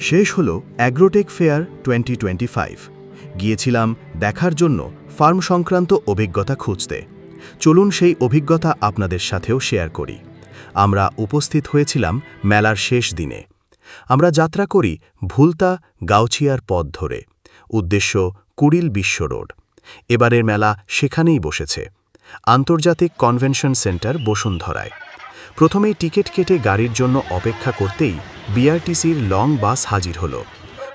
শেষ হল agrotech fair twenty গিয়েছিলাম দেখার জন্য ফার্ম সংক্রান্ত অভিজ্ঞতা খুঁজতে। চলুন সেই অভিজ্ঞতা আপনাদের সাথেও শেয়ার করি। আমরা উপস্থিত হয়েছিলাম মেলার শেষ দিনে। আমরা যাত্রা করি ভুলতা গাউছিয়ার পথ ধরে, উদ্দেশ্য কুড়িল বিশ্ব রোড। এবারের মেলা সেখানেই বসেছে। আন্তর্জাতিক কনভেনশন সেন্টার বসুন্ধরায়। প্রথমেই টিকিট কেটে গাড়ির জন্য অপেক্ষা করতেই বিআরটিসির লং বাস হাজির হল।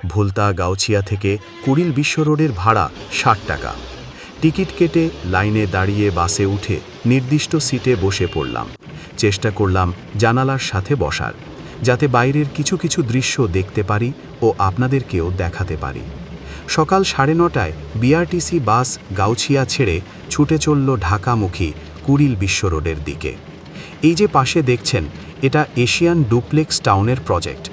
ভুলতা গাউছিয়া থেকে কুড়িল বিশ্ব রোডের ভাড়া ষাট টাকা। টিকিট কেটে লাইনে দাঁড়িয়ে বাসে উঠে নির্দিষ্ট সিটে বসে পড়লাম। চেষ্টা করলাম জানালার সাথে বসার, যাতে বাইরের কিছু কিছু দৃশ্য দেখতে পারি ও আপনাদেরকেও দেখাতে পারি। সকাল সাড়ে নটায় বিআরটিসি বাস গাউছিয়া ছেড়ে ছুটে চলল ঢাকামুখী কুড়িল বিশ্ব রোডের দিকে। এই যে পাশে দেখছেন, এটা এশিয়ান ডুপ্লেক্স টাউনের প্রজেক্ট।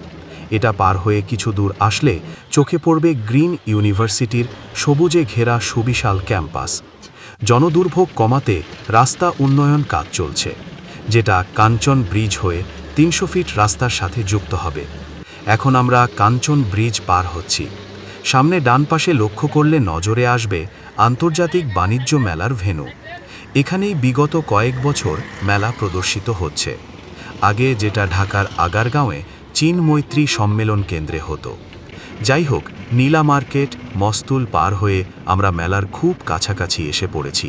এটা পার হয়ে কিছু দূর আসলে চোখে পড়বে গ্রিন ইউনিভার্সিটির সবুজে ঘেরা সুবিশাল ক্যাম্পাস। জনদুর্ভোগ কমাতে রাস্তা উন্নয়ন কাজ চলছে, যেটা কাঞ্চন ব্রিজ হয়ে তিনশো ফিট রাস্তার সাথে যুক্ত হবে। এখন আমরা কাঞ্চন ব্রিজ পার হচ্ছি। সামনে ডান পাশে লক্ষ্য করলে নজরে আসবে আন্তর্জাতিক বাণিজ্য মেলার ভেন্যু। এখানেই বিগত কয়েক বছর মেলা প্রদর্শিত হচ্ছে। আগে যেটা ঢাকার আগারগাঁওয়ে চীন মৈত্রী সম্মেলন কেন্দ্রে হতো। যাই হোক, নীলা মার্কেট মস্তুল পার হয়ে আমরা মেলার খুব কাছাকাছি এসে পড়েছি।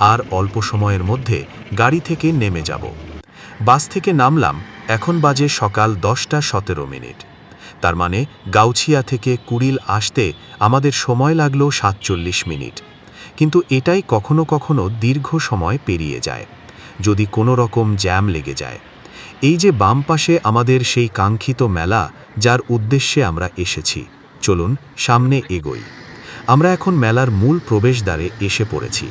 আর অল্প সময়ের মধ্যে গাড়ি থেকে নেমে যাব। বাস থেকে নামলাম, এখন বাজে সকাল দশটা সতেরো মিনিট। তার মানে গাউছিয়া থেকে কুড়িল আসতে আমাদের সময় লাগল সাতচল্লিশ মিনিট। কিন্তু এটাই কখনো কখনো দীর্ঘ সময় পেরিয়ে যায়, যদি কোনো রকম জ্যাম লেগে যায়। এই যে বাম পাশে আমাদের সেই কাঙ্ক্ষিত মেলা, যার উদ্দেশ্যে আমরা এসেছি, চলুন সামনে এগোই। আমরা এখন মেলার মূল প্রবেশদ্বারে এসে পড়েছি।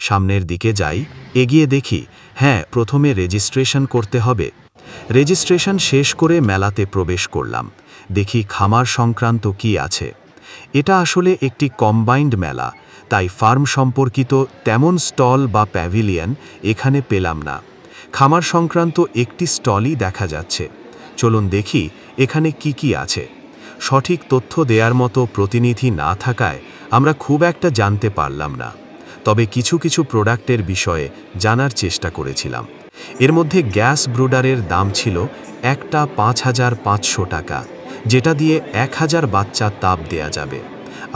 সামনের দিকে যাই, এগিয়ে দেখি হ্যাঁ প্রথমে রেজিস্ট্রেশন করতে হবে। রেজিস্ট্রেশন শেষ করে মেলাতে প্রবেশ করলাম। দেখি খামার সংক্রান্ত কি আছে। এটা আসলে একটি কম্বাইন্ড মেলা তাই ফার্ম সম্পর্কিত তেমন স্টল বা প্যাভিলিয়ন এখানে পেলাম না। খামার সংক্রান্ত একটি স্টলই দেখা যাচ্ছে। চলুন দেখি এখানে কি কি আছে। সঠিক তথ্য দেওয়ার মতো প্রতিনিধি না থাকায় আমরা খুব একটা জানতে পারলাম না। তবে কিছু কিছু প্রোডাক্টের বিষয়ে জানার চেষ্টা করেছিলাম। এর মধ্যে গ্যাস ব্রুডারের দাম ছিল একটা পাঁচ হাজার পাঁচশো টাকা, যেটা দিয়ে এক হাজার বাচ্চা তাপ দেয়া যাবে।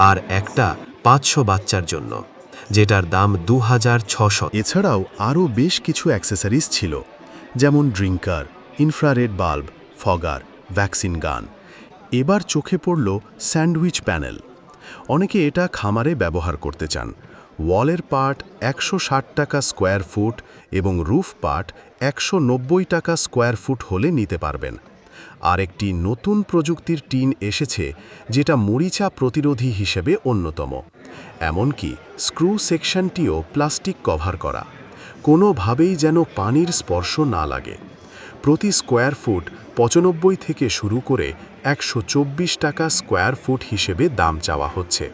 আর একটা পাঁচশো বাচ্চার জন্য, যেটার দাম দু হাজার ছশো। এছাড়াও আরও বেশ কিছু অ্যাক্সেসরিজ ছিল, যেমন drinker, infrared bulb, fogger, vaccine gun. এবার চোখে পড়ল স্যান্ডউইচ প্যানেল। অনেকে এটা খামারে ব্যবহার করতে চান। ওয়ালের পার্ট একশো ষাট টাকা স্কোয়ার ফুট এবং রুফ পার্ট একশো নব্বই টাকা স্কোয়ার ফুট হলে নিতে পারবেন। আরেকটি নতুন প্রযুক্তির টিন এসেছে যেটা মরিচা প্রতিরোধী হিসেবে অন্যতম। এমনকি স্ক্রু সেকশনটিও প্লাস্টিক কভার করা। কোনোভাবেই যেন পানির স্পর্শ না লাগে। প্রতি স্কোয়ার ফুট পঁচানব্বই থেকে শুরু করে একশো চব্বিশ টাকা স্কোয়ার ফুট হিসেবে দাম চাওয়া হচ্ছে।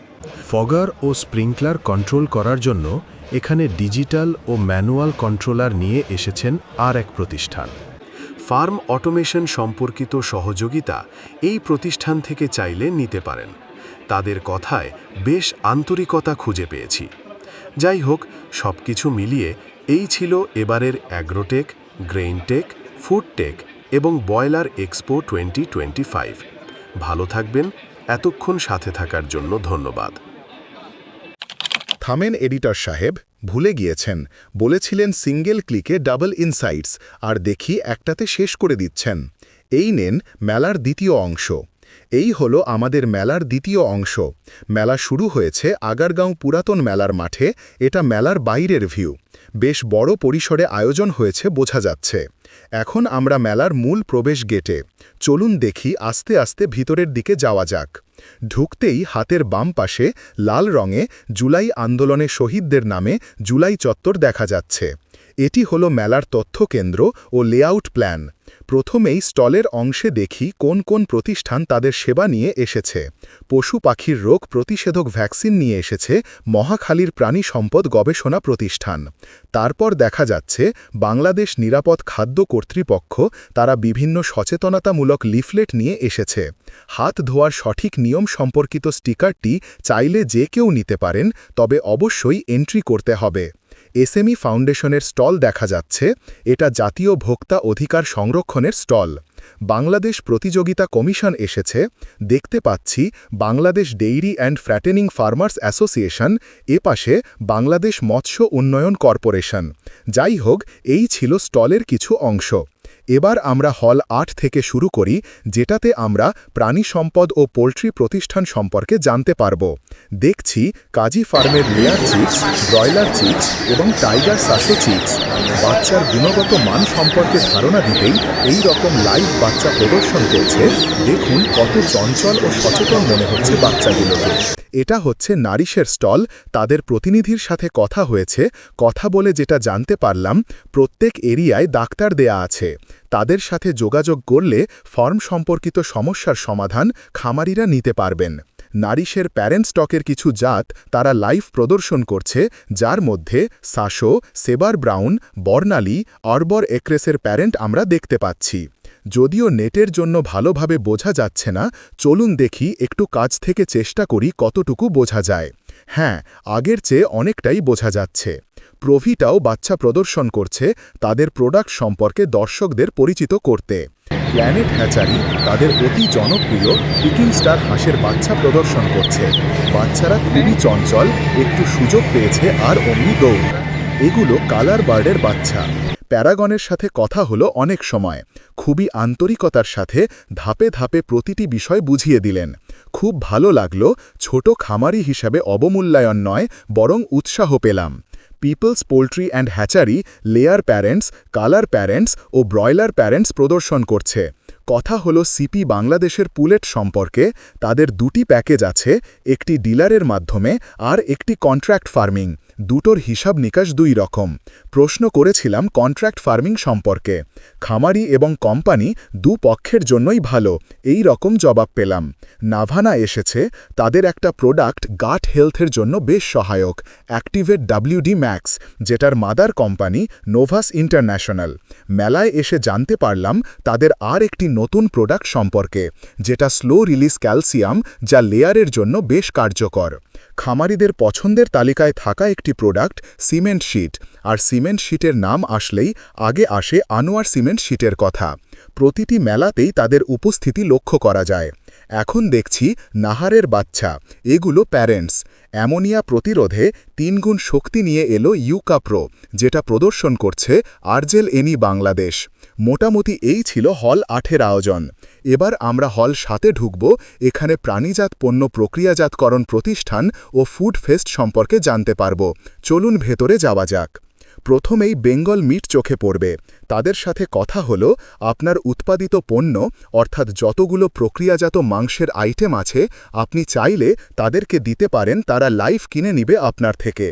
ফগার ও স্প্রিংকলার কন্ট্রোল করার জন্য এখানে ডিজিটাল ও ম্যানুয়াল কন্ট্রোলার নিয়ে এসেছেন আর এক প্রতিষ্ঠান। ফার্ম অটোমেশন সম্পর্কিত সহযোগিতা এই প্রতিষ্ঠান থেকে চাইলে নিতে পারেন। তাদের কথায় বেশ আন্তরিকতা খুঁজে পেয়েছি। যাই হোক সব কিছু মিলিয়ে এই ছিল এবারের অ্যাগ্রোটেক গ্রেইনটেক ফুডটেক এবং boiler expo twenty twenty five. ভালো থাকবেন, এতক্ষণ সাথে থাকার জন্য ধন্যবাদ। থামেন এডিটর সাহেব ভুলে গিয়েছেন। বলেছিলেন সিঙ্গেল ক্লিকে ডাবল ইনসাইটস, আর দেখি একটাতে শেষ করে দিচ্ছেন। এই নেন মেলার দ্বিতীয় অংশ। এই হলো আমাদের মেলার দ্বিতীয় অংশ। মেলা শুরু হয়েছে আগারগাঁও পুরাতন মেলার মাঠে, এটা মেলার বাইরের ভিউ। বেশ বড় পরিসরে আয়োজন হয়েছে বোঝা যাচ্ছে। এখন আমরা মেলার মূল প্রবেশ গেটে। চলুন দেখি আস্তে আস্তে ভিতরের দিকে যাওয়া যাক। ঢুকতেই হাতের বাম পাশে লাল রঙে জুলাই আন্দোলনে শহীদদের নামে জুলাই চত্বর দেখা যাচ্ছে। এটি হলো মেলার তথ্য কেন্দ্র ও লেআউট প্ল্যান। প্রথমেই স্টলের অংশে দেখি কোন কোন প্রতিষ্ঠান তাদের সেবা নিয়ে এসেছে। পশু পাখির রোগ প্রতিষেধক ভ্যাকসিন নিয়ে এসেছে মহাখালীর প্রাণী সম্পদ গবেষণা প্রতিষ্ঠান। তারপর দেখা যাচ্ছে বাংলাদেশ নিরাপদ খাদ্য কর্তৃপক্ষ তারা বিভিন্ন সচেতনতামূলক লিফলেট নিয়ে এসেছে। হাত ধোয়ার সঠিক নিয়ম সম্পর্কিত স্টিকারটি চাইলে যে কেউ নিতে পারেন, তবে অবশ্যই এন্ট্রি করতে হবে। এসএমই ফাউন্ডেশনের স্টল দেখা যাচ্ছে। এটা জাতীয় ভোক্তা অধিকার সংরক্ষণের স্টল। বাংলাদেশ প্রতিযোগিতা কমিশন এসেছে। দেখতে পাচ্ছি Bangladesh dairy and fattening farmers association এ পাশে বাংলাদেশ মৎস্য উন্নয়ন কর্পোরেশন। যাই হোক, এই ছিল স্টলের কিছু অংশ। এবার আমরা হল আট থেকে শুরু করি, যেটাতে আমরা প্রাণী সম্পদ ও পোলট্রি প্রতিষ্ঠান সম্পর্কে জানতে পারব। দেখছি কাজী ফার্মের লেয়ার চিপস, ব্রয়লার চিপস এবং টাইগার সাসো চিপস। বাচ্চার গুণগত মান সম্পর্কে ধারণা দিতেই এই রকম লাইভ বাচ্চা প্রদর্শন করছে। দেখুন কত চঞ্চল ও সচেতন মনে হচ্ছে বাচ্চাগুলোকে। এটা হচ্ছে নারিশের স্টল। তাদের প্রতিনিধির সাথে কথা হয়েছে। কথা বলে যেটা জানতে পারলাম, প্রত্যেক এরিয়ায় ডাক্তার দেয়া আছে। তাদের সাথে যোগাযোগ করলে ফর্ম সম্পর্কিত সমস্যার সমাধান খামারিরা নিতে পারবেন। নারিশের প্যারেন্ট স্টকের কিছু জাত তারা লাইভ প্রদর্শন করছে, যার মধ্যে সাশো সেবার ব্রাউন, বর্ণালী, অর্বর একরেসের প্যারেন্ট আমরা দেখতে পাচ্ছি। যদিও নেটের জন্য ভালোভাবে বোঝা যাচ্ছে না, চলুন দেখি একটু কাজ থেকে চেষ্টা করি কতটুকু বোঝা যায়। হ্যাঁ আগের চেয়ে অনেকটাই বোঝা যাচ্ছে। প্রভিটাও বাচ্চা প্রদর্শন করছে তাদের প্রোডাক্ট সম্পর্কে দর্শকদের পরিচিত করতে। প্ল্যানেট হ্যাচারি তাদের অতি জনপ্রিয় পিকিং স্টার হাঁসের বাচ্চা প্রদর্শন করছে। বাচ্চারা খুবই চঞ্চল, একটু সুযোগ পেয়েছে আর অমনি দৌড়। এগুলো কালার বার্ডের বাচ্চা। প্যারাগনের সাথে কথা হলো অনেক সময়। খুবই আন্তরিকতার সাথে ধাপে ধাপে প্রতিটি বিষয় বুঝিয়ে দিলেন। খুব ভালো লাগল ছোট খামারি হিসাবে অবমূল্যায়ন নয়, বরং উৎসাহ পেলাম। People's, poultry and hatchery, layer parents, colour parents O broiler parents প্রদর্শন করছে। কথা হলো সিপি বাংলাদেশের পুলেট সম্পর্কে, তাদের দুটি প্যাকেজ আছে, একটি ডিলারের মাধ্যমে আর একটি কন্ট্রাক্ট ফার্মিং। দুটোর হিসাব নিকাশ দুই রকম। প্রশ্ন করেছিলাম কন্ট্রাক্ট ফার্মিং সম্পর্কে। খামারি এবং কোম্পানি দু পক্ষের জন্যই ভালো, এই রকম জবাব পেলাম। নাভানা এসেছে, তাদের একটা প্রোডাক্ট গাট হেলথের জন্য বেশ সহায়ক অ্যাক্টিভেট ডাব্লিউডি ম্যাক্স যেটার মাদার কোম্পানি নোভাস ইন্টারন্যাশনাল মেলায় এসে জানতে পারলাম তাদের আর একটি নতুন প্রোডাক্ট সম্পর্কে, যেটা স্লো রিলিজ ক্যালসিয়াম যা লেয়ারের জন্য বেশ কার্যকর। খামারিদের পছন্দের তালিকায় থাকা একটি প্রোডাক্ট সিমেন্ট শিট, আর সিমেন্ট শিটের নাম আসলেই আগে আসে আনোয়ার সিমেন্ট শিটের কথা। প্রতিটি মেলাতেই তাদের উপস্থিতি লক্ষ্য করা যায়। এখন দেখছি নাহারের বাচ্চা, এগুলো প্যারেন্টস। অ্যামোনিয়া প্রতিরোধে তিনগুণ শক্তি নিয়ে এলো ইউকাপ্রো যেটা প্রদর্শন করছে আরজেল এনি বাংলাদেশ। মোটামুটি এই ছিল হল আঠের আয়োজন। এবার আমরা হল সাথে ঢুকব, এখানে প্রাণীজাত পণ্য প্রক্রিয়াজাতকরণ প্রতিষ্ঠান ও ফুড ফেস্ট সম্পর্কে জানতে পারব। চলুন ভেতরে যাওয়া যাক। প্রথমেই বেঙ্গল মিট চোখে পড়বে। তাদের সাথে কথা হলো, আপনার উৎপাদিত পণ্য, অর্থাৎ যতগুলো প্রক্রিয়াজাত মাংসের আইটেম আছে, আপনি চাইলে তাদেরকে দিতে পারেন, তারা লাইভ কিনে নিবে আপনার থেকে।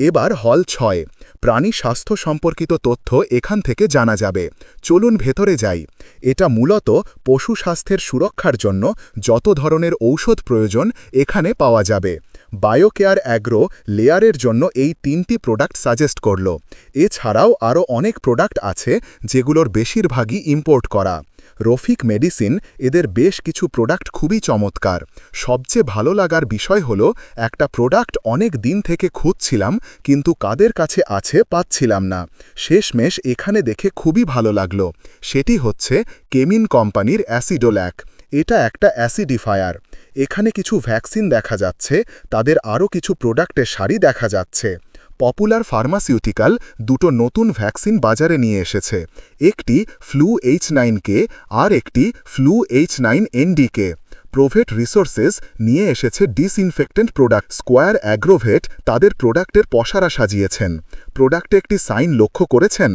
এবার হল ছয়। প্রাণী স্বাস্থ্য সম্পর্কিত তথ্য এখান থেকে জানা যাবে। চলুন ভেতরে যাই। এটা মূলত পশু স্বাস্থ্যের সুরক্ষার জন্য যত ধরনের ঔষধ প্রয়োজন, এখানে পাওয়া যাবে। বায়োকেয়ার অ্যাগ্রো লেয়ারের জন্য এই তিনটি প্রোডাক্ট সাজেস্ট করল। এছাড়াও আরও অনেক প্রোডাক্ট আছে যেগুলোর বেশিরভাগই ইম্পোর্ট করা। রফিক মেডিসিন এদের বেশ কিছু প্রোডাক্ট খুবই চমৎকার। সবচেয়ে ভালো লাগার বিষয় হলো, একটা প্রোডাক্ট অনেক দিন থেকে খুঁজছিলাম, কিন্তু কাদের কাছে আছে পাচ্ছিলাম না। শেষমেশ এখানে দেখে খুবই ভালো লাগল। সেটি হচ্ছে কেমিন কোম্পানির অ্যাসিডোল্যাক। এটা একটা অ্যাসিডিফায়ার। এখানে কিছু ভ্যাকসিন দেখা যাচ্ছে, তাদের আরও কিছু প্রোডাক্টের শাড়ি দেখা যাচ্ছে। পপুলার ফার্মাসিউটিক্যাল দুটো নতুন ভ্যাকসিন বাজারে নিয়ে এসেছে, একটি ফ্লু এইচ নাইনকে আর একটি flu H nine NDK Provet resources নিয়ে এসেছে ডিসইনফেক্টেন্ট প্রোডাক্ট স্কোয়ার অ্যাগ্রোভেট, তাদের প্রোডাক্টের পসারা সাজিয়েছেন। প্রোডাক্টে একটি সাইন লক্ষ্য করেছেন,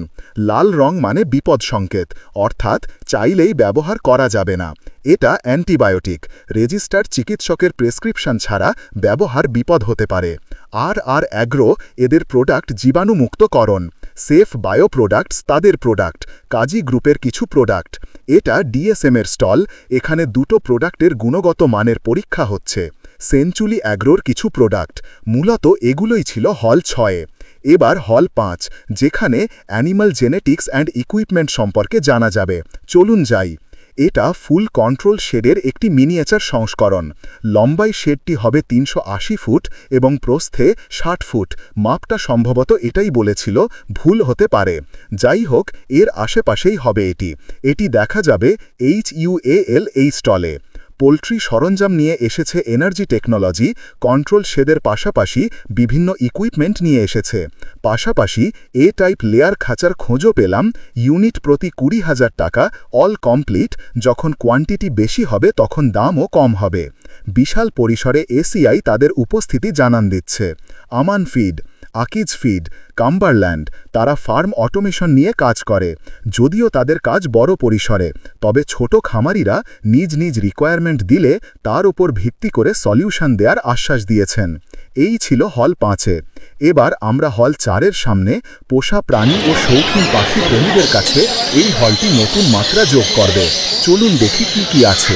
লাল রং মানে বিপদ সংকেত, অর্থাৎ চাইলেই ব্যবহার করা যাবে না। এটা অ্যান্টিবায়োটিক। রেজিস্টার চিকিৎসকের প্রেসক্রিপশন ছাড়া ব্যবহার বিপদ হতে পারে। আর আর অ্যাগ্রো এদের প্রোডাক্ট জীবাণুমুক্তকরণ। সেফ বায়ো প্রোডাক্টস তাদের প্রোডাক্ট। কাজী গ্রুপের কিছু প্রোডাক্ট। এটা ডিএসএম এর স্টল। এখানে দুটো প্রোডাক্টের গুণগত মানের পরীক্ষা হচ্ছে। সেঞ্চুলি অ্যাগ্রোর কিছু প্রোডাক্ট। মূলত এগুলোই ছিল হল ছয়ে। এবার হল পাঁচ, যেখানে অ্যানিমাল জেনেটিক্স অ্যান্ড ইকুইপমেন্ট সম্পর্কে জানা যাবে। চলুন যাই। এটা ফুল কন্ট্রোল শেডের একটি মিনিয়েচার সংস্করণ। লম্বাই শেডটি হবে তিনশো আশি ফুট এবং প্রস্থে ষাট ফুট। মাপটা সম্ভবত এটাই বলেছিল, ভুল হতে পারে। যাই হোক এর আশেপাশেই হবে এটি। এটি দেখা যাবে এইচ ইউএএল এই স্টলে পোলট্রি সরঞ্জাম নিয়ে এসেছে এনার্জি টেকনোলজি, কন্ট্রোল শেডের পাশাপাশি বিভিন্ন ইকুইপমেন্ট নিয়ে এসেছে। পাশাপাশি এ টাইপ লেয়ার খাঁচার খোঁজও পেলাম, ইউনিট প্রতি কুড়ি হাজার টাকা, অল কমপ্লিট, যখন কোয়ান্টিটি বেশি হবে তখন দামও কম হবে। বিশাল পরিসরে এসিআই তাদের উপস্থিতি জানান দিচ্ছে। Aman feed Akij feed, Cumberland, তারা ফার্ম অটোমেশন নিয়ে কাজ করে, যদিও তাদের কাজ বড় পরিসরে, তবে ছোট খামারিরা নিজ নিজ রিকোয়ারমেন্ট দিলে তার উপর ভিত্তি করে সলিউশন দেওয়ার আশ্বাস দিয়েছেন। এই ছিল হল পাঁচে। এবার আমরা হল চারের সামনে পোষা প্রাণী ও শৌখিন পাখি প্রেমীদের কাছে এই হলটি নতুন মাত্রা যোগ করবে। চলুন দেখি কি কি আছে।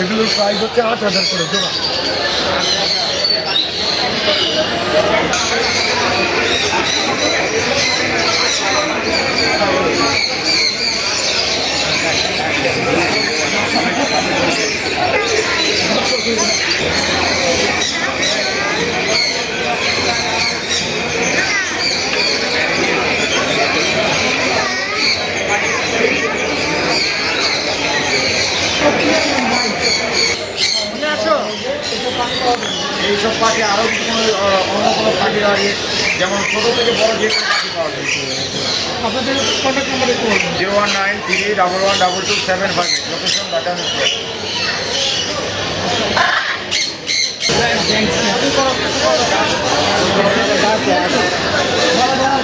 এগুলোর প্রাইস হচ্ছে আট হাজার করে জোড়া এইসব পাখি আরও কোনো অন্য কোনো পাখি আছে যেমন ছোটো থেকে বড় যে পাখি পাওয়া যায়। আপনাদের contact number zero one nine three double one double two seven five location data কিয়া নাম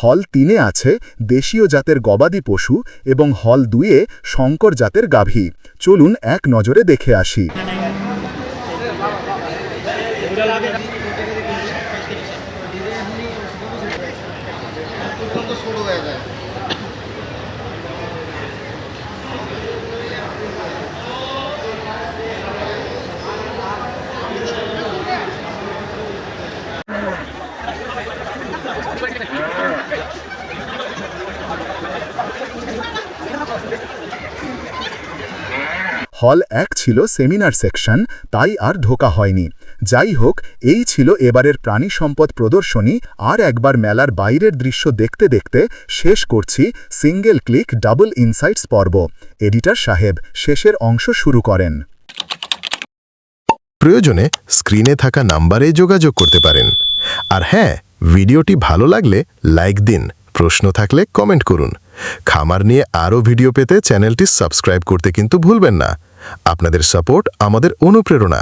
হল তিনে আছে দেশীয় জাতের গবাদি পশু এবং হল দুইয়ে শঙ্কর জাতের গাভী। চলুন এক নজরে দেখে আসি। অত্যন্ত ছোটো হয়ে যায়। হল এক ছিল সেমিনার সেকশন, তাই আর ঢোকা হয়নি। যাই হোক এই ছিল এবারের প্রাণী সম্পদ প্রদর্শনী, আর একবার মেলার বাইরের দৃশ্য দেখতে দেখতে শেষ করছি সিঙ্গেল ক্লিক ডাবল ইনসাইটস পর্ব। এডিটর সাহেব, শেষের অংশ শুরু করেন। প্রয়োজনে স্ক্রিনে থাকা নাম্বারে যোগাযোগ করতে পারেন। আর হ্যাঁ ভিডিওটি ভালো লাগলে লাইক দিন, প্রশ্ন থাকলে কমেন্ট করুন। খামার নিয়ে আরও ভিডিও পেতে চ্যানেলটি সাবস্ক্রাইব করতে কিন্তু ভুলবেন না। আপনাদের সাপোর্ট আমাদের অনুপ্রেরণা।